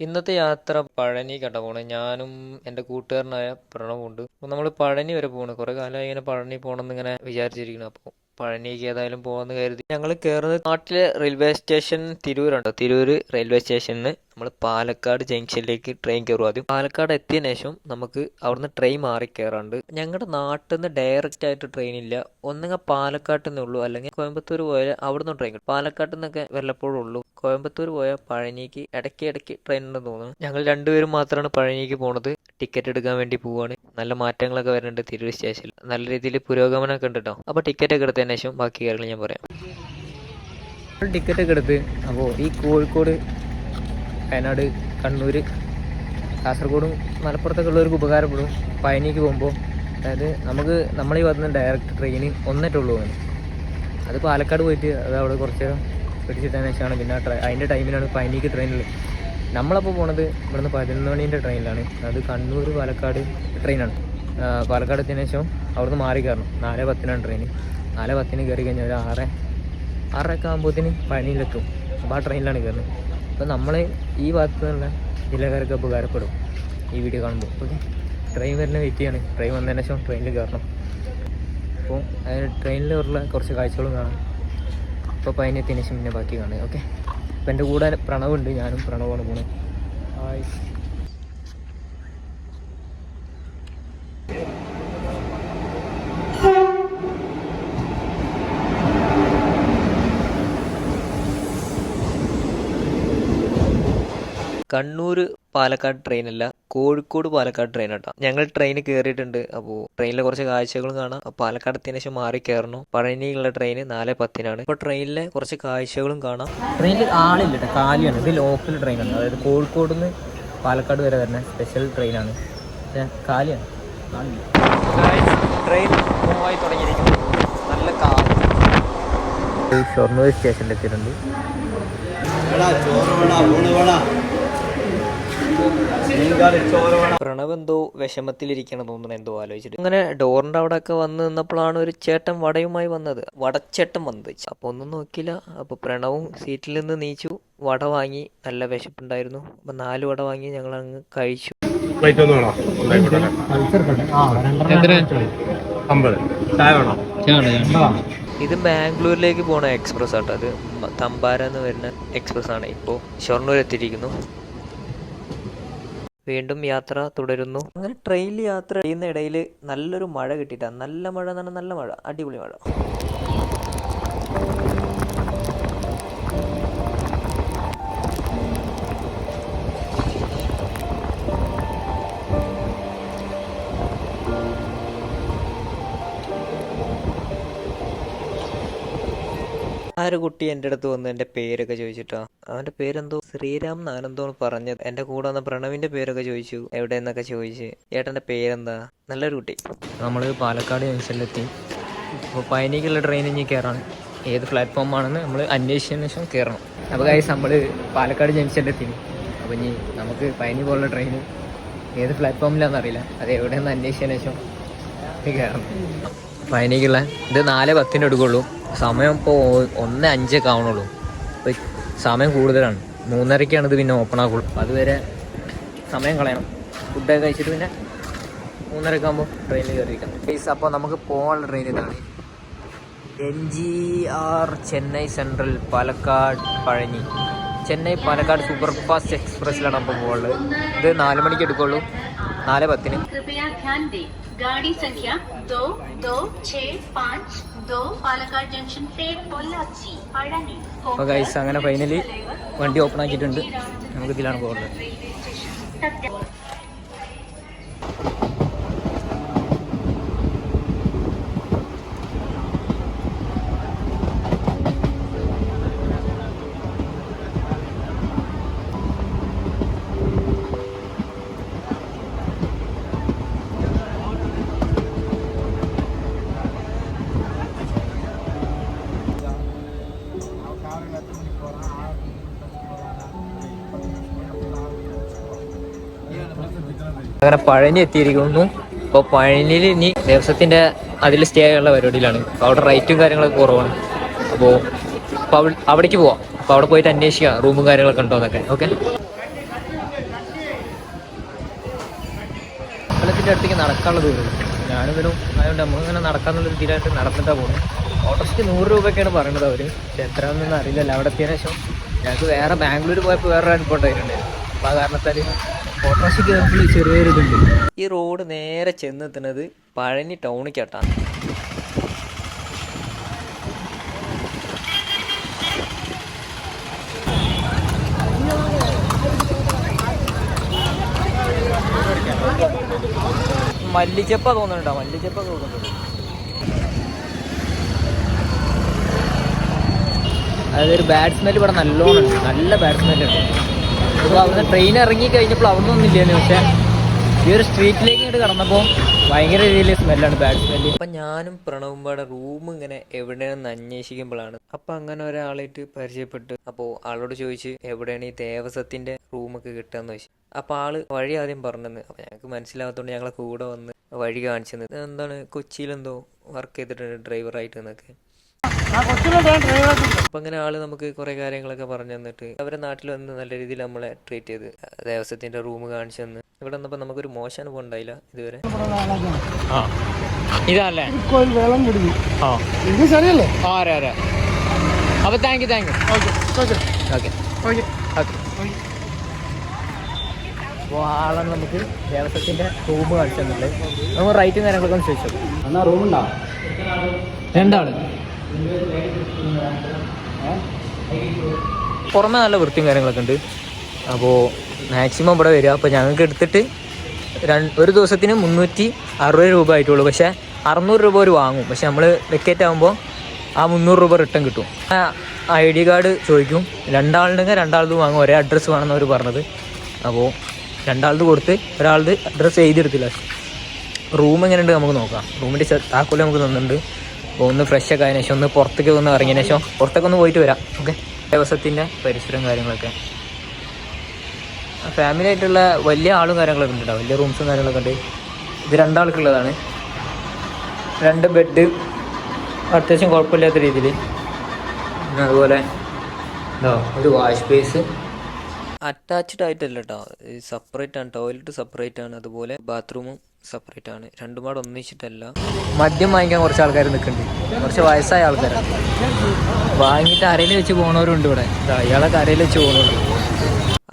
ഇന്നത്തെ യാത്ര പഴനി കണ്ട പോണേ. ഞാനും എന്റെ കൂട്ടുകാരനായ പ്രണവുണ്ട് നമ്മൾ പഴനി വരെ പോകണം കുറേ കാലമായി ഇങ്ങനെ പഴനി പോകണമെന്ന് ഇങ്ങനെ വിചാരിച്ചിരിക്കണം അപ്പോൾ പഴനിക്ക് ഏതായാലും പോകാമെന്ന് കരുതി ഞങ്ങൾ കയറുന്നത് നാട്ടിലെ റെയിൽവേ സ്റ്റേഷൻ തിരൂരുണ്ടോ തിരൂര് റെയിൽവേ സ്റ്റേഷനിൽ നമ്മൾ പാലക്കാട് ജംഗ്ഷനിലേക്ക് ട്രെയിൻ കയറും ആദ്യം പാലക്കാട് എത്തിയ ശേഷം നമുക്ക് അവിടുന്ന് ട്രെയിൻ മാറി കയറാണ്ട് ഞങ്ങളുടെ നാട്ടിൽ നിന്ന് ഡയറക്റ്റ് ആയിട്ട് ട്രെയിൻ ഇല്ല. ഒന്നുങ്ങ പാലക്കാട്ടിൽ നിന്നേ ഉള്ളൂ. അല്ലെങ്കിൽ കോയമ്പത്തൂർ പോയാൽ അവിടുന്ന് ട്രെയിൻ കിട്ടും. പാലക്കാട്ടിൽ നിന്നൊക്കെ വല്ലപ്പോഴും ഉള്ളൂ. കോയമ്പത്തൂർ പോയാൽ പഴനിക്ക് ഇടയ്ക്ക് ഇടയ്ക്ക് ട്രെയിൻ ഉണ്ടെന്ന് തോന്നുന്നു. ഞങ്ങൾ രണ്ടുപേരും മാത്രമാണ് പഴനിക്ക് പോണത്. ടിക്കറ്റ് എടുക്കാൻ വേണ്ടി പോവാണ്. നല്ല മാറ്റങ്ങളൊക്കെ വരുന്നുണ്ട് തിരൂർ സ്റ്റേഷനിൽ. നല്ല രീതിയിൽ പുരോഗമനമൊക്കെ ഉണ്ട് കേട്ടോ അപ്പോൾ ടിക്കറ്റ് ഒക്കെ എടുത്തതിന് ശേഷം ബാക്കി കാര്യങ്ങൾ ഞാൻ പറയാം. ടിക്കറ്റ് ഒക്കെ എടുത്ത്. അപ്പോൾ ഈ കോഴിക്കോട് വയനാട് കണ്ണൂർ കാസർഗോഡും മലപ്പുറത്തൊക്കെ ഉള്ളവർക്ക് ഉപകാരപ്പെടും പഴനിക്ക് പോകുമ്പോൾ അതായത് നമുക്ക് നമ്മൾ ഈ വന്ന ഡയറക്റ്റ് ട്രെയിൻ ഒന്നിട്ടുള്ളൂ പോകുന്നത് അത് പാലക്കാട് പോയിട്ട് അത് അവിടെ കുറച്ച് നേരം ശേഷമാണ് പിന്നെ ട്രെയിൻ ട്രെ- അതിന്റെ ടൈമിലാണ് പഴനിക്ക് ട്രെയിനിൽ നമ്മളപ്പോൾ പോണത് ഇവിടുന്ന് പതിനൊന്ന് മണീന്റെ ട്രെയിനിലാണ് അത് കണ്ണൂർ പാലക്കാട് ട്രെയിനാണ് പാലക്കാട് എത്തിയതിനു ശേഷം അവിടുന്ന് മാറി കയറണം. നാല് പത്തിനാണ് ട്രെയിൻ നാല് പത്തിന് കയറി കഴിഞ്ഞാൽ ഒരു ആറ് ആറരയൊക്കെ ആകുമ്പോഴത്തേന് പഴനിയിലെത്തും അപ്പോൾ ആ ട്രെയിനിലാണ് കയറുന്നത്. അപ്പോൾ നമ്മൾ ഈ ഭാഗത്ത് നിന്നുള്ള ജില്ലക്കാർക്ക് ഉപകാരപ്പെടും ഈ വീഡിയോ കാണുമ്പോൾ ഓക്കെ ട്രെയിൻ വരുന്ന വെയിറ്റ് ചെയ്യാണ്. ട്രെയിൻ വന്നതിന് ശേഷം ട്രെയിനിൽ കയറണം അപ്പോൾ ട്രെയിനിൽ ഉള്ള കുറച്ച് കാഴ്ചകളും കാണാം. അപ്പോൾ പതിനെത്തിന് ശേഷം പിന്നെ ബാക്കി കാണുക ഓക്കെ അപ്പോൾ എന്റെ കൂടെ പ്രണവുണ്ട്. ഞാനും പ്രണവാണ് പോണത് ഹായ് കണ്ണൂർ പാലക്കാട് ട്രെയിൻ അല്ല കോഴിക്കോട് പാലക്കാട് ട്രെയിൻ ആട്ടോ. ഞങ്ങൾ ട്രെയിൻ കയറിയിട്ടുണ്ട് അപ്പോൾ ട്രെയിനിലെ കുറച്ച് കാഴ്ചകളും കാണാം. അപ്പോൾ പാലക്കാട് എത്തിയതിനു ശേഷം മാറി കയറണം പഴനിയുള്ള ട്രെയിൻ നാല് പത്തിനാണ്. ഇപ്പോൾ ട്രെയിനിലെ കുറച്ച് കാഴ്ചകളും കാണാം. ട്രെയിനിൽ ആളില്ല കാലിയാണ്. ഇത് ലോക്കൽ ട്രെയിനാണ് അതായത് കോഴിക്കോട് നിന്ന് പാലക്കാട് വരെ വരുന്ന സ്പെഷ്യൽ ട്രെയിനാണ് ആണ്. കാലിയാണ്. ട്രെയിൻ മൂവായി തുടങ്ങിയിരിക്കുന്നു. നല്ല കാലം ഷൊർണൂർ സ്റ്റേഷനിൽ എത്തിയിട്ടുണ്ട്. പ്രണവ് എന്തോ വിഷമത്തിലിരിക്കണം തോന്നുന്നു എന്തോ ആലോചിച്ചിട്ട്. അങ്ങനെ ഡോറിന്റെ അവിടെ ഒക്കെ വന്ന് നിന്നപ്പോഴാണ് ഒരു ചേട്ടൻ വടയുമായി വന്നത്. വടച്ചേട്ടൻ വന്നത്. അപ്പൊ ഒന്നും നോക്കിയില്ല. അപ്പൊ പ്രണവും സീറ്റിൽ നിന്ന് നീച്ചു. വട വാങ്ങി. നല്ല വിശപ്പുണ്ടായിരുന്നു. അപ്പൊ നാല് വട വാങ്ങി ഞങ്ങൾ അങ്ങ് കഴിച്ചു ഇത് ബാംഗ്ലൂരിലേക്ക് പോണ എക്സ്പ്രസ് ആട്ടോ അത് തമ്പാര എന്ന് വരുന്ന എക്സ്പ്രസ് ആണ് ഇപ്പോൾ ഷൊർണൂർ എത്തിയിരിക്കുന്നു. വീണ്ടും യാത്ര തുടരുന്നു. അങ്ങനെ ട്രെയിനിൽ യാത്ര ചെയ്യുന്ന ഇടയിൽ നല്ലൊരു മഴ കിട്ടിയിട്ടാണ് നല്ല മഴ എന്ന് നല്ല മഴ. അടിപൊളി മഴ. ആ ഒരു കുട്ടി എന്റെ അടുത്ത് വന്ന് എന്റെ പേരൊക്കെ ചോദിച്ചിട്ടാ? അവന്റെ പേരെന്തോ ശ്രീരാം എന്നാനെന്തോ പറഞ്ഞത്. എന്റെ കൂടെ വന്ന പ്രണവിന്റെ പേരൊക്കെ ചോദിച്ചു. എവിടെ എന്നൊക്കെ ചോദിച്ച്. ഏട്ടന്റെ പേരെന്താ? നല്ലൊരു കുട്ടി. നമ്മൾ പാലക്കാട് ജംഗ്ഷനിലെത്തി. അപ്പോൾ പയനിക്കുള്ള ട്രെയിൻ ഇനി കയറാണ് ഏത് പ്ലാറ്റ്ഫോം ആണെന്ന് നമ്മൾ അന്വേഷിച്ചതിന് ശേഷം കയറണം അപ്പോൾ കാര്യം നമ്മൾ പാലക്കാട് ജംഗ്ഷനിലെത്തി. അപ്പോൾ ഇനി നമുക്ക് പയനി പോലുള്ള ട്രെയിൻ ഏത് പ്ലാറ്റ്ഫോമിലാണെന്ന് അറിയില്ല. അത് എവിടെയെന്ന് അന്വേഷിച്ചതിന് ശേഷം കയറണം പയനിക്കുള്ള ഇത് നാല് പത്തിന് എടുക്കുള്ളൂ സമയം ഇപ്പോൾ ഒന്ന് അഞ്ചൊക്കെ ആവണുള്ളൂ. ഇപ്പോൾ സമയം കൂടുതലാണ്. മൂന്നരയ്ക്കാണ് ഇത് പിന്നെ ഓപ്പൺ ആക്കുള്ളൂ അപ്പോൾ അതുവരെ സമയം കളയണം. ഫുഡൊക്കെ കഴിച്ചിട്ട് പിന്നെ മൂന്നരയ്ക്ക് ആകുമ്പോൾ ട്രെയിനിൽ കയറിയിരിക്കാം പ്ലീസ് അപ്പോൾ നമുക്ക് പോകാനുള്ള ട്രെയിൻ ഇതാണ്. N G R Chennai central Palakkad Pazhanji Chennai Palakkad super fast എക്സ്പ്രസ്സിലാണ് അപ്പോൾ പോകുള്ളത് ഇത് നാല് മണിക്ക് എടുക്കുള്ളൂ. നാല് പത്തിന്. गाड़ी संख्या दो दो छः पाँच दो पालक्काड जंक्शन से पोल्लाची पड़नी അപ്പോൾ ഗൈസ് അങ്ങനെ ഫൈനലി വണ്ടി ഓപ്പൺ ആക്കിയിട്ടുണ്ട് നമുക്ക് ഇതിലാണ് പോകുന്നത് അങ്ങനെ പഴനി എത്തിയിരിക്കുന്നു. ഇപ്പോൾ പഴനിയിൽ ഇനി ദിവസത്തിന്റെ അതിൽ സ്റ്റേ ആയുള്ള പരിപാടിയിലാണ്. അപ്പോൾ അവിടെ റേറ്റും കാര്യങ്ങളൊക്കെ കുറവാണ്. അപ്പോൾ അപ്പോൾ അവിടേക്ക് പോവാം. അപ്പോൾ അവിടെ പോയിട്ട് അന്വേഷിക്കുക റൂമും കാര്യങ്ങളൊക്കെ ഉണ്ടോ എന്നൊക്കെ. ഓക്കെ? അമ്പലത്തിന്റെ അടുത്തേക്ക് നടക്കാനുള്ള ദൂരം ഞാനും വരും അതുകൊണ്ട് ആയതുകൊണ്ട് നമ്മളിങ്ങനെ നടക്കാനുള്ള രീതിയിലായിട്ട് നടന്നിട്ടാണ് പോകുന്നത് ഓട്ടോസ്റ്റ് നൂറ് രൂപയൊക്കെയാണ് പറയുന്നത് അവർ എത്ര ഒന്നും അറിയില്ലല്ലോ. അവിടെ എത്തിയതിനു ശേഷം ഞങ്ങൾക്ക് വേറെ ബാംഗ്ലൂർ പോയപ്പോൾ വേറൊരു അനുഭവം ഉണ്ടായിട്ടുണ്ടായിരുന്നു അപ്പോൾ ആ കാരണത്താൽ ഓട്ടോറിക്ഷയ്ക്ക് കയറുമ്പോൾ ചെറിയൊരു ഇതുണ്ട് ഈ റോഡ് നേരെ ചെന്നെത്തുന്നത് പഴനി ടൗണിക്കട്ടാണ്. മല്ലിച്ചപ്പ തോന്നുന്നുണ്ടോ? മല്ലിച്ചപ്പ തോന്നുന്നുണ്ട്? അതൊരു ബാഡ് സ്മെൽ ഇവിടെ നല്ലോണം നല്ല ബാഡ് സ്മെൽ ഉണ്ട്. അപ്പോൾ അവിടുന്ന് ട്രെയിൻ ഇറങ്ങി കഴിഞ്ഞപ്പോൾ അവിടെ ഒന്നും ഇല്ലായിരുന്നു പക്ഷേ ഈ ഒരു സ്ട്രീറ്റിലേക്ക് ഇങ്ങോട്ട് കടന്നപ്പോൾ ഭയങ്കര രീതിയിൽ സ്മെല്ലാണ് ബാഡ് സ്മെല്ല് അപ്പം ഞാനും പ്രണവും പാടെ റൂം ഇങ്ങനെ എവിടെയാണെന്ന് അന്വേഷിക്കുമ്പോഴാണ്. അപ്പം അങ്ങനെ ഒരാളായിട്ട് പരിചയപ്പെട്ടു. അപ്പോൾ ആളോട് ചോദിച്ച് എവിടെയാണ് ഈ ദേവസത്തിന്റെ റൂമൊക്കെ കിട്ടുകയെന്ന് ചോദിച്ചു. അപ്പോൾ ആൾ വഴി ആദ്യം പറഞ്ഞെന്ന്. അപ്പോൾ ഞങ്ങൾക്ക് മനസ്സിലാകാത്തതുകൊണ്ട് ഞങ്ങളെ കൂടെ വന്ന് വഴി കാണിച്ചു തന്നത് എന്താണ് കൊച്ചിയിലെന്തോ വർക്ക് ചെയ്തിട്ടുണ്ട് ഡ്രൈവറായിട്ട് എന്നൊക്കെ അപ്പൊ അങ്ങനെ ആൾ നമുക്ക് കുറെ കാര്യങ്ങളൊക്കെ പറഞ്ഞു തന്നിട്ട് അവരെ നാട്ടിൽ വന്ന് നല്ല രീതിയിൽ നമ്മളെ ട്രീറ്റ് ചെയ്ത് ദേവസ്വത്തിന്റെ റൂം കാണിച്ചു തന്ന്. ഇവിടെ വന്നപ്പോ നമുക്കൊരു മോശം അനുഭവം ഉണ്ടായില്ല ഇതുവരെ. ഇതല്ലേ? കോയിൽ വെള്ളം കുടിക്കും ആ. ഇത് ശരിയല്ലേ ആരാ ആരാ? അപ്പോൾ thank you thank you okay okay okay okay okay അപ്പോൾ ആളാണ് നമുക്ക് ദേവസ്വത്തിന്റെ റൂം കാണിച്ചു തന്നിട്ടുള്ളത്. നമ്മൾ റൈറ്റും കാര്യങ്ങളൊക്കെ ഒന്ന് ചോദിച്ചു? എന്നാ റൂമുണ്ടാവും രണ്ടാൾ. പുറമെ നല്ല വൃത്തിയും കാര്യങ്ങളൊക്കെ ഉണ്ട്. അപ്പോൾ മാക്സിമം ഇവിടെ വരിക. അപ്പോൾ ഞങ്ങൾക്ക് എടുത്തിട്ട് രണ്ട് ഒരു ദിവസത്തിന് മുന്നൂറ്റി അറുപത് രൂപ ആയിട്ടുള്ളൂ. പക്ഷേ അറുന്നൂറ് രൂപ ഒരു വാങ്ങും. പക്ഷെ നമ്മൾ വെക്കേറ്റ് ആകുമ്പോൾ ആ മുന്നൂറ് രൂപ റിട്ടേൺ കിട്ടും. ഐ ഡി കാർഡ് ചോദിക്കും. രണ്ടാളുണ്ടെങ്കിൽ രണ്ടാളത് വാങ്ങും. ഒരേ അഡ്രസ്സ് വേണമെന്ന് അവർ പറഞ്ഞത്. അപ്പോൾ രണ്ടാളത് കൊടുത്ത് ഒരാളത് അഡ്രസ്സ് എഴുതിയെടുത്തില്ല. റൂം എങ്ങനെയുണ്ട് നമുക്ക് നോക്കാം. റൂമിന്റെ താക്കോൽ നമുക്ക് തന്നിട്ടുണ്ട്. അപ്പോൾ ഒന്ന് ഫ്രഷ് ഒക്കെ ആയതിനു ശേഷം ഒന്ന് പുറത്തേക്ക് ഒന്ന് ഇറങ്ങിയതിനു ശേഷം പുറത്തേക്ക് ഒന്ന് പോയിട്ട് വരാം ഓക്കെ ദിവസത്തിന്റെ പരിസരം കാര്യങ്ങളൊക്കെ. ഫാമിലി ആയിട്ടുള്ള വലിയ ആളും കാര്യങ്ങളൊക്കെ ഉണ്ട് കേട്ടോ വലിയ റൂംസും കാര്യങ്ങളൊക്കെ ഉണ്ട്. ഇത് രണ്ടാൾക്കുള്ളതാണ്. രണ്ട് ബെഡ് അത്യാവശ്യം കുഴപ്പമില്ലാത്ത രീതിയിൽ പിന്നെ അതുപോലെ എന്താ ഒരു വാഷ് ബേസ് അറ്റാച്ച്ഡ് ആയിട്ടല്ല കേട്ടോ സെപ്പറേറ്റ് ആണ്. ടോയ്ലറ്റ് സെപ്പറേറ്റ് ആണ്. അതുപോലെ ബാത്റൂമും സെപ്പറേറ്റ് ആണ്. രണ്ടും പാടെ ഒന്നിച്ചിട്ടല്ല. മദ്യം വാങ്ങിക്കാൻ കുറച്ച് ആൾക്കാർ നിൽക്കുന്നുണ്ട് കുറച്ച് വയസ്സായ ആൾക്കാരാണ്. വാങ്ങിയിട്ട് അരയിൽ വെച്ച് പോണവരുണ്ട് ഇവിടെ. അയാളെ കരയിൽ വെച്ച് പോകണുണ്ട്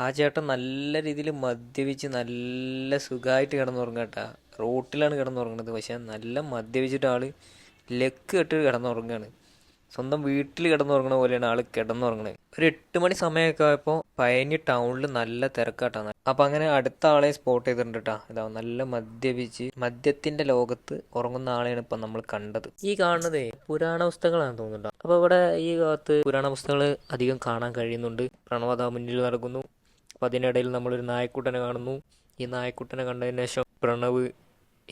ആ ചേട്ടൻ നല്ല രീതിയിൽ മദ്യപിച്ച് നല്ല സുഖമായിട്ട് കിടന്നുറങ്ങാട്ടാ. റോട്ടിലാണ് കിടന്നുറങ്ങുന്നത് പക്ഷെ നല്ല മദ്യപിച്ചിട്ട് ആൾ ലെക്ക് കെട്ട് കിടന്നുറങ്ങാണ്. സ്വന്തം വീട്ടിൽ കിടന്നുറങ്ങണ പോലെയാണ് ആൾ കിടന്നുറങ്ങണത്. ഒരു എട്ട് മണി സമയമൊക്കെ ആയപ്പോൾ പയനി ടൗണിൽ നല്ല തിരക്കാട്ടാണ്. അപ്പൊ അങ്ങനെ അടുത്ത ആളെ സ്പോട്ട് ചെയ്തിട്ടുണ്ട് കേട്ടോ ഇതാ നല്ല മദ്യപിച്ച് മദ്യത്തിന്റെ ലോകത്ത് ഉറങ്ങുന്ന ആളെയാണ് ഇപ്പൊ നമ്മൾ കണ്ടത്. ഈ കാണുന്നതേ പുരാണ പുസ്തകങ്ങളാണ് തോന്നുന്നുണ്ടോ അപ്പൊ ഇവിടെ ഈ ഭാഗത്ത് പുരാണ പുസ്തകങ്ങൾ അധികം കാണാൻ കഴിയുന്നുണ്ട്. പ്രണവത മുന്നിൽ നടക്കുന്നു. അപ്പൊ അതിനിടയിൽ നമ്മളൊരു നായക്കുട്ടനെ കാണുന്നു. ഈ നായക്കുട്ടനെ കണ്ടതിന് ശേഷം പ്രണവ്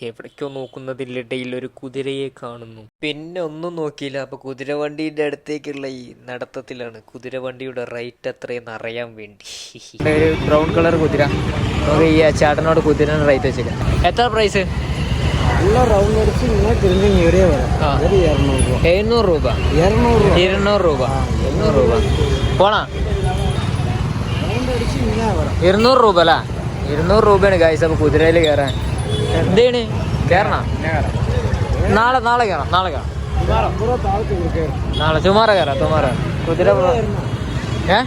എവിടേക്കോ നോക്കുന്നതിനിടയിൽ ഒരു കുതിരയെ കാണുന്നു. പിന്നെ ഒന്നും നോക്കിയില്ല. അപ്പൊ കുതിരവണ്ടിയുടെ അടുത്തേക്കുള്ള ഈ നടത്തത്തിലാണ്. കുതിരവണ്ടിയുടെ റൈറ്റ് അത്രയെന്ന് അറിയാൻ വേണ്ടി. ഒരു ബ്രൗൺ കളർ കുതിര. നമുക്ക് ഈ ചേട്ടനോട് കുതിര റൈറ്റ് വെച്ചേക്കാം എത്ര പ്രൈസ് എഴുന്നൂറ് രൂപ. ഇരുന്നൂറ് രൂപ. എണ്ണൂറ് രൂപ. പോണാ? ഇരുന്നൂറ് രൂപ അല്ല? ഇരുന്നൂറ് രൂപയാണ് കായ്സ് അപ്പൊ കുതിരയിൽ കയറാൻ. എന്താണ് കയറണ നാളെ നാളെ കയറാം നാളെ കയറാം കൊടുക്കുക നാളെ ചുമാറ കയറാം ചുമാറ കുതിര ഏ?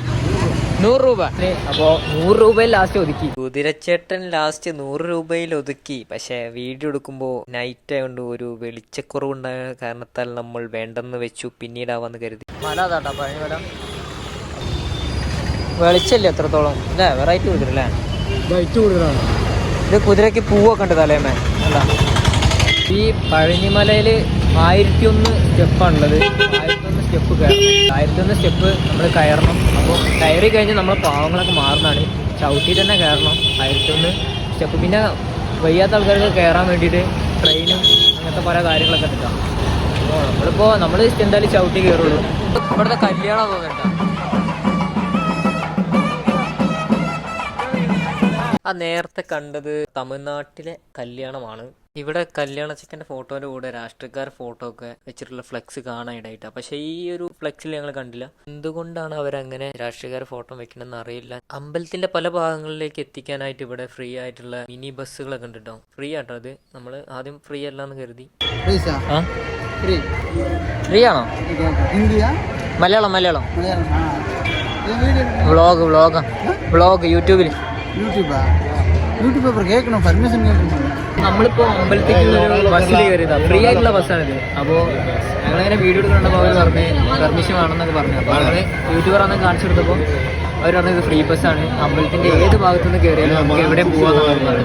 നൂറ് രൂപ. അപ്പോ നൂറ് രൂപയിൽ ലാസ്റ്റ് ഒതുക്കി. കുതിരച്ചേട്ടൻ ലാസ്റ്റ് നൂറ് രൂപയിൽ ഒതുക്കി. പക്ഷേ വീഡിയോ എടുക്കുമ്പോൾ നൈറ്റ് ആയതുകൊണ്ട് ഒരു വെളിച്ചക്കുറവുണ്ടായ കാരണത്താൽ നമ്മൾ വേണ്ടെന്ന് വെച്ചു. പിന്നീടാവാന്ന് കരുതി. മല അതാട്ടാ പഴയ മല. വെളിച്ചല്ലേ എത്രത്തോളം അല്ലേ വെറൈറ്റി കുതിരല്ലേ? കൂടുതലാണ്. ഇത് കുതിരയ്ക്ക് പൂവൊക്കെ ഉണ്ട് തലേമേ അല്ല ഈ പഴനിമലയിൽ ആയിരത്തി ഒന്ന് സ്റ്റെപ്പാണുള്ളത്. ആയിരത്തി ഒന്ന് സ്റ്റെപ്പ് കയറണം. ആയിരത്തി ഒന്ന് സ്റ്റെപ്പ് നമ്മൾ കയറണം. അപ്പോൾ കയറി കഴിഞ്ഞ് നമ്മൾ പാവങ്ങളൊക്കെ മാറുന്നതാണ്. ചവിട്ടി തന്നെ കയറണം. ആയിരത്തി ഒന്ന് സ്റ്റെപ്പ്. പിന്നെ വയ്യാത്ത ആൾക്കാർക്ക് കയറാൻ വേണ്ടിയിട്ട് ട്രെയിനും അങ്ങനത്തെ പല കാര്യങ്ങളൊക്കെ എടുക്കാം. അപ്പോൾ നമ്മളിപ്പോൾ നമ്മൾ എന്തായാലും ചവിട്ടി കയറുള്ളൂ. ഇവിടുത്തെ കല്യാണം തോന്നിട്ടാ ആ നേരത്തെ കണ്ടത് തമിഴ്നാട്ടിലെ കല്യാണമാണ്. ഇവിടെ കല്യാണ ചിക്കന്റെ ഫോട്ടോന്റെ കൂടെ രാഷ്ട്രീയക്കാർ ഫോട്ടോ ഒക്കെ വെച്ചിട്ടുള്ള ഫ്ലെക്സ് കാണാനിടായിട്ടാണ് പക്ഷേ ഈ ഒരു ഫ്ലെക്സിൽ ഞങ്ങൾ കണ്ടില്ല. എന്തുകൊണ്ടാണ് അവരങ്ങനെ രാഷ്ട്രീയക്കാർ ഫോട്ടോ വെക്കണമെന്ന് അറിയില്ല. അമ്പലത്തിന്റെ പല ഭാഗങ്ങളിലേക്ക് എത്തിക്കാനായിട്ട് ഇവിടെ ഫ്രീ ആയിട്ടുള്ള മിനി ബസ്സുകളൊക്കെ ഉണ്ട് കേട്ടോ ഫ്രീ ആട്ടോ അത്. നമ്മൾ ആദ്യം ഫ്രീ അല്ലാന്ന് കരുതി. ഫ്രീ. ആണോ? Malayalam Malayalam. Vlog vlog. Vlog യൂട്യൂബിൽ യൂട്യൂബാ? യൂട്യൂബ് പേപ്പർ കേൾക്കണം? പെർമിഷൻ കേൾക്കണം നമ്മളിപ്പോൾ അമ്പലത്തിലേക്കുള്ളൊരു ബസ്സിൽ കയറിയതാ ഫ്രീ ആയിട്ടുള്ള ബസ്സാണിത് അപ്പോൾ ഞങ്ങളിങ്ങനെ വീഡിയോ എടുക്കണ്ടപ്പോൾ അവർ പറഞ്ഞ് പെർമിഷൻ വേണമെന്നൊക്കെ പറഞ്ഞു. അപ്പോൾ ഞങ്ങൾ യൂട്യൂബർ ആണെന്ന് കാണിച്ചു അവർ പറഞ്ഞു ഇത് ഫ്രീ ബസ്സാണ് അമ്പലത്തിന്റെ ഏത് ഭാഗത്തുനിന്ന് കയറിയാലും നമുക്ക് എവിടെ പോകാമെന്നാണ്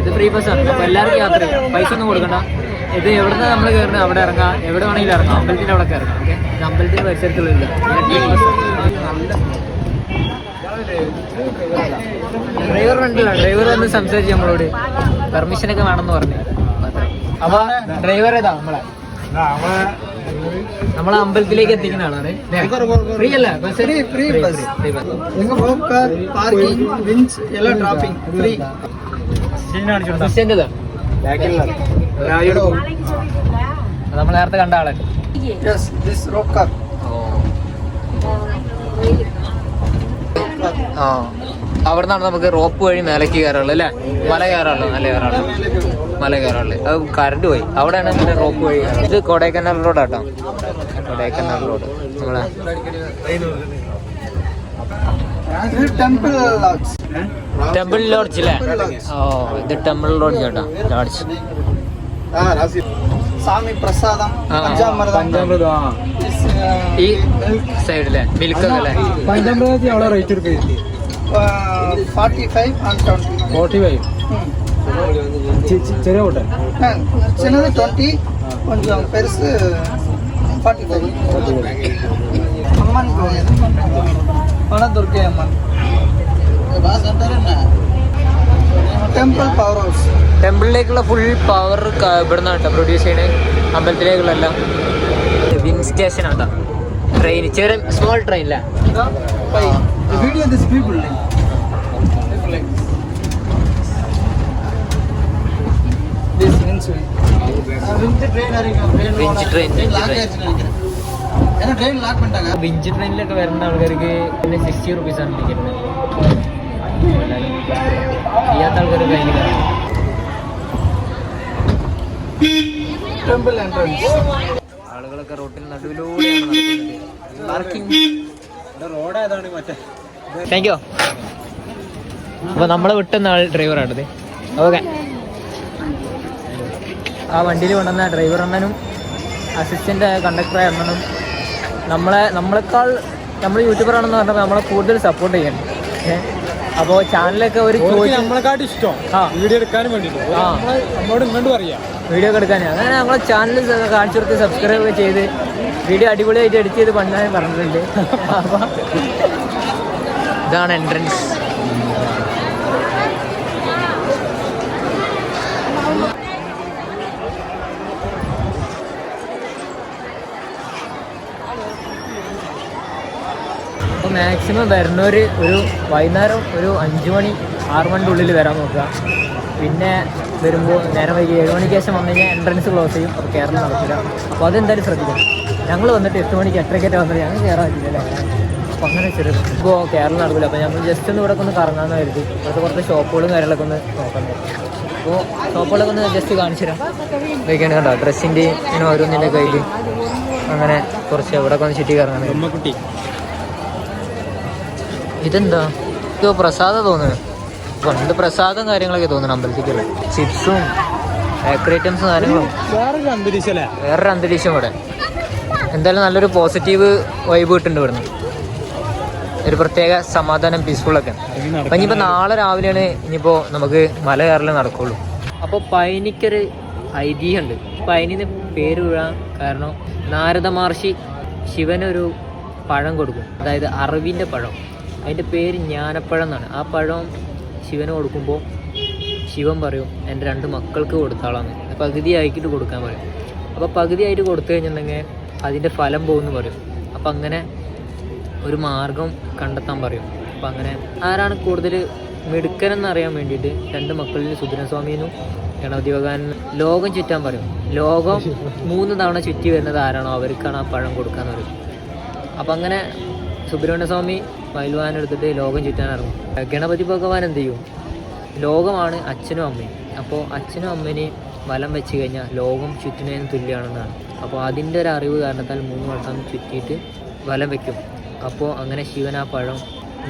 ഇത് ഫ്രീ ബസ്സാണ് അപ്പോൾ എല്ലാവർക്കും യാത്ര പൈസ ഒന്നും കൊടുക്കണ്ട. ഇത് എവിടുന്ന് നമ്മൾ കയറുന്നത് അവിടെ ഇറങ്ങാം. എവിടെ വേണമെങ്കിലും ഇറങ്ങാം. അമ്പലത്തിന്റെ അവിടെ ഇറങ്ങാം. ഓക്കെ? അമ്പലത്തിന്റെ പരിസരത്തിലുള്ള ഡ്രൈവർ ഫ്രണ്ടിലാണ് ഡ്രൈവർ വന്ന് സംസാരിച്ചു നമ്മളോട്. പെർമിഷൻ ഒക്കെ വേണമെന്ന് പറഞ്ഞു. അപ്പൊ ഡ്രൈവർ ഏതാ നമ്മളെ? നമ്മളെ അമ്പലത്തിലേക്ക് എത്തിക്കുന്ന ആളാണ്. ഫ്രീ പാർക്കിംഗ് എല്ലാ ഡ്രോപ്പിംഗ് നമ്മൾ നേരത്തെ കണ്ട ആളെ. ആ. അവിടെ നിന്നാണ് നമുക്ക് റോപ്പ് വഴി മേലേക്ക് കയറുള്ളൂ അല്ലേ? മല കയറുള്ളൂ നല്ല കയറുള്ളൂ മല കയറുള്ളൂ അത് കറണ്ട് പോയി. അവിടെയാണ് നമ്മുടെ റോപ്പ് വഴി ഇത് കൊടൈക്കനാൽ റോഡാട്ടോ കൊടൈക്കനാൽ റോഡ് നമ്മളെ ടെമ്പിൾ ലോഡ്ജ് അല്ലേ ഓ ഇത് ടെമ്പിൾ ലോഡ്ജ് കേട്ടോ ലോഡ്ജ് ഈ സൈഡിലെ മിൽക്കൊക്കെ അല്ലേ uh, 45 and 20 ഫോർട്ടി ഫൈവ് ம். ചെറിയ കോട്ടെ ஆ, சின்னது டுவெண்ட்டி கொஞ்சம் பெருசு ஃபார்ட்டி ஃபைவ் அம்மன் கோயில் Vanadurgai Amman temple power house ടെമ്പിളിലേക്കുള്ള full power ഇവിടെ നിന്നാണ് കേട്ടോ പ്രൊഡ്യൂസ് ചെയ്യണേ അമ്പലത്തിലേക്കുള്ള എല്ലാം വിൻ സ്റ്റേഷൻ ആട്ടോ ട്രെയിൻ ചെറിയ സ്മോൾ ട്രെയിൻ അല്ലേ The video of these people. Like. People like this. This means we. Winch train winch train winch ട്രെയിനിലൊക്കെ വരുന്ന ആൾക്കാർക്ക് പിന്നെ സിക്സ്റ്റി റുപ്പീസ് ആണ് ടിക്കറ്റ് ചെയ്യാത്ത ആൾക്കാർക്ക് അതിന് കാണാം ആളുകളൊക്കെ റോട്ടിൽ നടുവിലൂടെയാണ് നടക്കുന്നത്. പാർക്കിംഗ് റോഡായതാണ് മറ്റേ. താങ്ക് യു അപ്പൊ നമ്മളെ വിട്ടുന്ന ആൾ ഡ്രൈവർ ആണത് ഓക്കെ ആ വണ്ടിയിൽ കൊണ്ടുവന്ന ഡ്രൈവർ അണ്ണനും അസിസ്റ്റന്റ് കണ്ടക്ടറായ അണ്ണനും നമ്മളെ നമ്മളെക്കാൾ നമ്മൾ യൂട്യൂബർ ആണെന്ന് പറഞ്ഞപ്പോൾ നമ്മളെ കൂടുതൽ സപ്പോർട്ട് ചെയ്യണം അപ്പോൾ ചാനലൊക്കെ ഒരു നമ്മളെക്കാട്ട് ഇഷ്ടം. വീഡിയോ എടുക്കാനും ഇങ്ങോട്ട് പറയാ. വീഡിയോ ഒക്കെ എടുക്കാൻ അങ്ങനെ നമ്മളെ ചാനൽ കാണിച്ചു കൊടുത്ത് സബ്സ്ക്രൈബ് ചെയ്ത് വീഡിയോ അടിപൊളിയായിട്ട് എഡിറ്റ് ചെയ്ത് പണ്ടാൻ പറഞ്ഞിട്ടുണ്ട്. അപ്പോൾ ഇതാണ് എൻട്രൻസ് അപ്പോൾ മാക്സിമം വരുന്നവർ ഒരു വൈകുന്നേരം ഒരു അഞ്ച് മണി ആറ് മണിന്റെ ഉള്ളിൽ വരാൻ നോക്കുക. പിന്നെ വരുമ്പോൾ നേരം വൈകി ഏഴ് മണിക്ക് ശേഷം വന്നു കഴിഞ്ഞാൽ എൻട്രൻസ് ക്ലോസ് ചെയ്യും. അപ്പോൾ കയറണം നടക്കില്ല. അപ്പോൾ അതെന്തായാലും ശ്രദ്ധിക്കണം. ഞങ്ങൾ വന്നിട്ട് എട്ട് മണിക്ക് എട്ടരയ്ക്കൊക്കെ വന്നിട്ട് ഞങ്ങൾ പറ്റില്ല അപ്പോൾ അങ്ങനെ ചെറിയ ഇപ്പോൾ കേരളം നടക്കില്ല അപ്പോൾ ഞങ്ങൾ ജസ്റ്റ് ഒന്ന് ഇവിടെ ഒന്ന് കറങ്ങാമെന്ന് കരുതി. ഇവിടുത്തെ കുറച്ച് ഷോപ്പുകളും കാര്യങ്ങളൊക്കെ ഒന്ന് നോക്കണ്ടേ അപ്പോൾ ഷോപ്പുകളൊക്കെ ഒന്ന് ജസ്റ്റ് കാണിച്ചു തരാം. ഇതൊക്കെയാണ് കേട്ടോ ഡ്രസ്സിന്റെ ഇങ്ങനെ ഓരോന്നിന്റെ കയ്യിൽ അങ്ങനെ കുറച്ച് ഇവിടെ ഒന്ന് ചുറ്റി കറങ്ങാൻ കുട്ടി ഇതെന്താ? ഇതോ പ്രസാദം തോന്നുന്നു. പണ്ട് പ്രസാദം കാര്യങ്ങളൊക്കെ തോന്നുന്നു അമ്പലത്തിക്കുള്ള. ചിപ്സും ബേക്കറി ഐറ്റംസും കാര്യങ്ങളും വേറൊരു അന്തരീക്ഷം അല്ലേ വേറൊരു അന്തരീക്ഷം ഇവിടെ. എന്തായാലും നല്ലൊരു പോസിറ്റീവ് വൈബ് കിട്ടുന്നുണ്ട് ഇവിടുന്ന്. ഒരു പ്രത്യേക സമാധാനം പീസ്ഫുള്ളൊക്കെ അപ്പം ഇനിയിപ്പോൾ നാളെ രാവിലെയാണ് ഇനിയിപ്പോൾ നമുക്ക് മല കയറൽ നടക്കുള്ളൂ. അപ്പോൾ പയനിക്കൊരു ഐതിഹ്യമുണ്ട് പയനിന്ന് പേര് വീഴാൻ കാരണം നാരദ മഹർഷി ശിവനൊരു പഴം കൊടുക്കും. അതായത് അറിവിന്റെ പഴം. അതിന്റെ പേര് ജ്ഞാനപ്പഴം എന്നാണ്. ആ പഴം ശിവന് കൊടുക്കുമ്പോൾ ശിവൻ പറയും എന്റെ രണ്ട് മക്കൾക്ക് കൊടുത്താളാന്ന്. പകുതി ആക്കിയിട്ട് കൊടുക്കാൻ പറയും. അപ്പോൾ പകുതി ആയിട്ട് കൊടുത്തു കഴിഞ്ഞിട്ടുണ്ടെങ്കിൽ അതിന്റെ ഫലം പോകുമെന്ന് പറയും. അപ്പം അങ്ങനെ ഒരു മാർഗം കണ്ടെത്താൻ പറയും. അപ്പം അങ്ങനെ ആരാണ് കൂടുതൽ മിടുക്കനെന്നറിയാൻ വേണ്ടിയിട്ട് രണ്ട് മക്കളിൽ സുബ്രഹ്മണ്യസ്വാമിനും ഗണപതി ഭഗവാനും ലോകം ചുറ്റാൻ പറയും. ലോകം മൂന്ന് തവണ ചുറ്റി വരുന്നത് ആരാണോ? അവർക്കാണ് ആ പഴം കൊടുക്കാന്ന് പറയും. അപ്പം അങ്ങനെ സുബ്രഹ്മണ്യസ്വാമി പൈൽവാൻ എടുത്തിട്ട് ലോകം ചുറ്റാൻ ഇറങ്ങും. ഗണപതി ഭഗവാൻ എന്ത് ചെയ്യും? ലോകമാണ് അച്ഛനും അമ്മയും. അപ്പോൾ അച്ഛനും അമ്മേനെയും വലം വെച്ച് കഴിഞ്ഞാൽ ലോകം ചുറ്റിനതിന് തുല്യമാണെന്നാണ്. അപ്പോൾ അതിന്റെ ഒരു അറിവ് കാരണത്താൽ മൂന്ന് വട്ടം ചുറ്റിയിട്ട് വലം വെക്കും. അപ്പോൾ അങ്ങനെ ശിവൻ ആ പഴം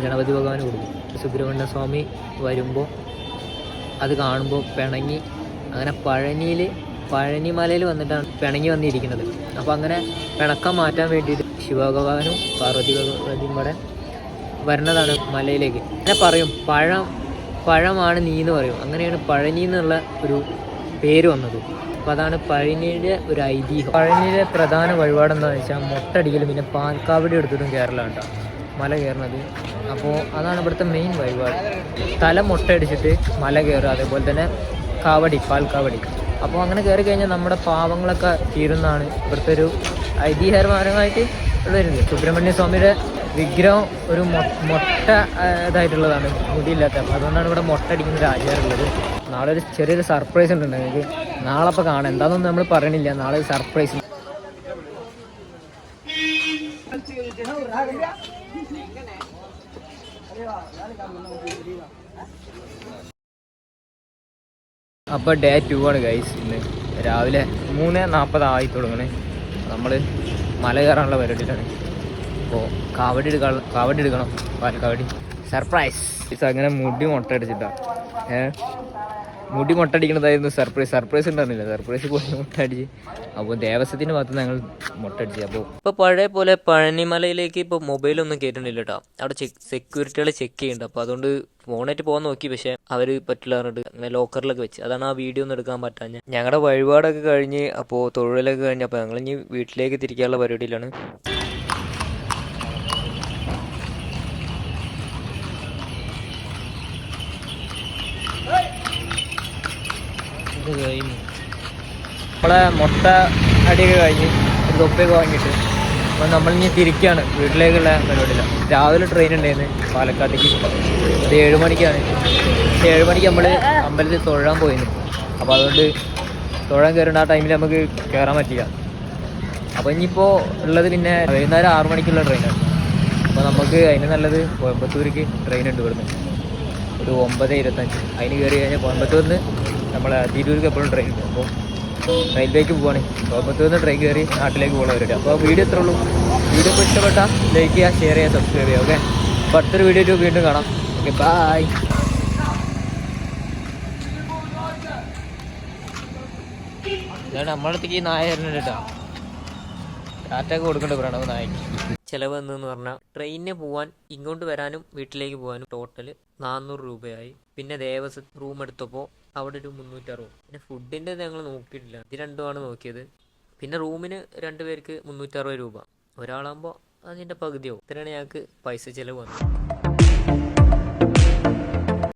ഗണപതി ഭഗവാന് കൊടുക്കും. സുബ്രഹ്മണ്യ സ്വാമി വരുമ്പോൾ അത് കാണുമ്പോൾ പിണങ്ങി അങ്ങനെ പഴനിയിൽ പഴനി മലയിൽ വന്നിട്ടാണ് പിണങ്ങി വന്നിരിക്കുന്നത്. അപ്പോൾ അങ്ങനെ പിണക്കം മാറ്റാൻ വേണ്ടിയിട്ട് ശിവഭഗവാനും പാർവതി ഭഗവതിയും കൂടെ വരുന്നതാണ് മലയിലേക്ക്. അങ്ങനെ പറയും പഴം പഴമാണ് നീ എന്ന് പറയും. അങ്ങനെയാണ് പഴനി എന്നുള്ള ഒരു പേര് വന്നത്. അപ്പോൾ അതാണ് പഴനിയുടെ ഒരു ഐതിഹ്യം. പഴനിയിലെ പ്രധാന വഴിപാട് എന്താണെന്ന് വെച്ചാൽ മൊട്ടടിക്കലും പിന്നെ പാൽക്കാവടി എടുത്തിട്ടും കേരളം കേട്ടോ. മല കയറുന്നത് അപ്പോൾ അതാണ് ഇവിടുത്തെ മെയിൻ വഴിപാട്. തല മുട്ടയടിച്ചിട്ട് മല കയറുക അതേപോലെ തന്നെ കാവടി പാൽക്കാവടി. അപ്പോൾ അങ്ങനെ കയറി കഴിഞ്ഞാൽ നമ്മുടെ പാവങ്ങളൊക്കെ തീരുന്നതാണ് ഇവിടുത്തെ ഒരു ഐതിഹ്യപരമായിട്ട് വരുന്നത്. സുബ്രഹ്മണ്യ സ്വാമിയുടെ വിഗ്രഹം ഒരു മുട്ട ഇതായിട്ടുള്ളതാണ്. മുടിയില്ലാത്ത. അതുകൊണ്ടാണ് ഇവിടെ മൊട്ട അടിക്കുന്ന ഒരു ആചാരമുള്ളത് നാളെ ഒരു ചെറിയൊരു സർപ്രൈസ് ഉണ്ട് നിങ്ങൾക്ക് നാളെ അപ്പോൾ കാണാം. എന്താണെന്നൊന്നും നമ്മൾ പറയണില്ല. നാളെ സർപ്രൈസ് അപ്പോൾ ഡേ ടു ആണ് ഗൈസ് ഇന്ന് രാവിലെ മൂന്ന് നാൽപ്പതായി തുടങ്ങണേ. നമ്മൾ മല കയറാനുള്ള പരിപാടിയിലാണ്. അപ്പോൾ കാവടി എടുക്കാൻ കാവടി എടുക്കണം. പാലക്കാവടി. സർപ്രൈസ് അങ്ങനെ മുടി മുട്ട അടിച്ചിട്ടാ. ഏ? മുടി മുട്ടടിക്കണതായിരുന്നു സർപ്രൈസ്. സർപ്രൈസ് ഉണ്ടായിരുന്നില്ല. സർപ്രൈസ് പോയി മുട്ടടിച്ച്. അപ്പോൾ ദേവസ്വത്തിന്റെ ഭാഗത്ത് ഞങ്ങൾ മുട്ടടിച്ച്. അപ്പോൾ ഇപ്പോൾ പഴയ പോലെ പഴനിമലയിലേക്ക് ഇപ്പോൾ മൊബൈലൊന്നും കയറ്റണില്ല കേട്ടോ അവിടെ സെക്യൂരിറ്റികളെ ചെക്ക് ചെയ്യുന്നുണ്ട് അപ്പോൾ അതുകൊണ്ട് ഫോണായിട്ട് പോകാൻ നോക്കി. പക്ഷേ അവർ പറ്റില്ല പറഞ്ഞിട്ട് അങ്ങനെ ലോക്കറിലൊക്കെ വെച്ച്. അതാണ് ആ വീഡിയോ ഒന്നും എടുക്കാൻ പറ്റാഞ്ഞ. ഞങ്ങളുടെ വഴിപാടൊക്കെ കഴിഞ്ഞ് അപ്പോൾ തൊഴിലൊക്കെ കഴിഞ്ഞ് അപ്പോൾ ഞങ്ങൾ ഇനി വീട്ടിലേക്ക് തിരിക്കാനുള്ള പരിപാടിയിലാണ്. ഇത് കഴിഞ്ഞു. നമ്മളെ മുട്ട അടിയൊക്കെ കഴിഞ്ഞ് ഒരു തൊപ്പയൊക്കെ വാങ്ങിയിട്ട് അപ്പോൾ നമ്മളിനി തിരിക്കുകയാണ് വീട്ടിലേക്കുള്ള പരിപാടിയിലാണ് രാവിലെ ട്രെയിൻ ഉണ്ടായിരുന്നു പാലക്കാട്ടേക്ക്. അത് ഏഴ് മണിക്കാണ്. ഏഴ് മണിക്ക് നമ്മൾ അമ്പലത്തിൽ തൊഴാൻ പോയിരുന്നു. അപ്പോൾ അതുകൊണ്ട് തൊഴാൻ കയറേണ്ട ആ ടൈമിൽ നമുക്ക് കയറാൻ പറ്റില്ല. അപ്പോൾ ഇനിയിപ്പോൾ ഉള്ളത് പിന്നെ വൈകുന്നേരം ആറു മണിക്കുള്ള ട്രെയിനാണ് അപ്പോൾ നമുക്ക് അതിന് നല്ലത് കോയമ്പത്തൂർക്ക് ട്രെയിൻ ഉണ്ട് ഇവിടുന്ന്. ഒരു ഒമ്പത് ഇരുപത്തഞ്ച്. അതിന് കയറി കഴിഞ്ഞാൽ കോയമ്പത്തൂരിന്ന് നമ്മളെ തിരൂർക്ക് എപ്പോഴും ട്രെയിൻ ഉണ്ട് അപ്പോൾ റെയിൽവേക്ക് പോവാണ്. കോയമ്പത്തൂരിൽ നിന്ന് ട്രെയിൻ കയറി നാട്ടിലേക്ക് പോകുന്നവരുണ്ട് അപ്പോൾ വീഡിയോ എത്ര ഉള്ളൂ. വീഡിയോ ഇപ്പോൾ ഇഷ്ടപ്പെട്ടാൽ ലൈക്ക് ചെയ്യുക ഷെയർ ചെയ്യുക സബ്സ്ക്രൈബ് ചെയ്യുക ഓക്കെ അപ്പോൾ അടുത്തൊരു വീഡിയോ വീണ്ടും കാണാം. ഓക്കെ ബായ് കൊടുക്കണ്ട പ്രണവ് പോവാൻ ഇങ്ങോട്ട് വരാനും വീട്ടിലേക്ക് പോകാനും ടോട്ടൽ നാനൂറ് രൂപയായി. പിന്നെ റൂം എടുത്തപ്പോൾ അവിടെ ഒരു മുന്നൂറ്ററുപത് പിന്നെ ഫുഡിന്റെ ഞങ്ങൾ നോക്കിയിട്ടില്ല. ഇത് രണ്ടുമാണ് നോക്കിയത്. പിന്നെ റൂമിന് രണ്ട് പേർക്ക് മുന്നൂറ്ററുപത് രൂപ. ഒരാളാകുമ്പോൾ അതിന്റെ പകുതിയാവും. ഇത്രയാണ് ഞങ്ങൾക്ക് പൈസ ചിലവ് വന്നത്.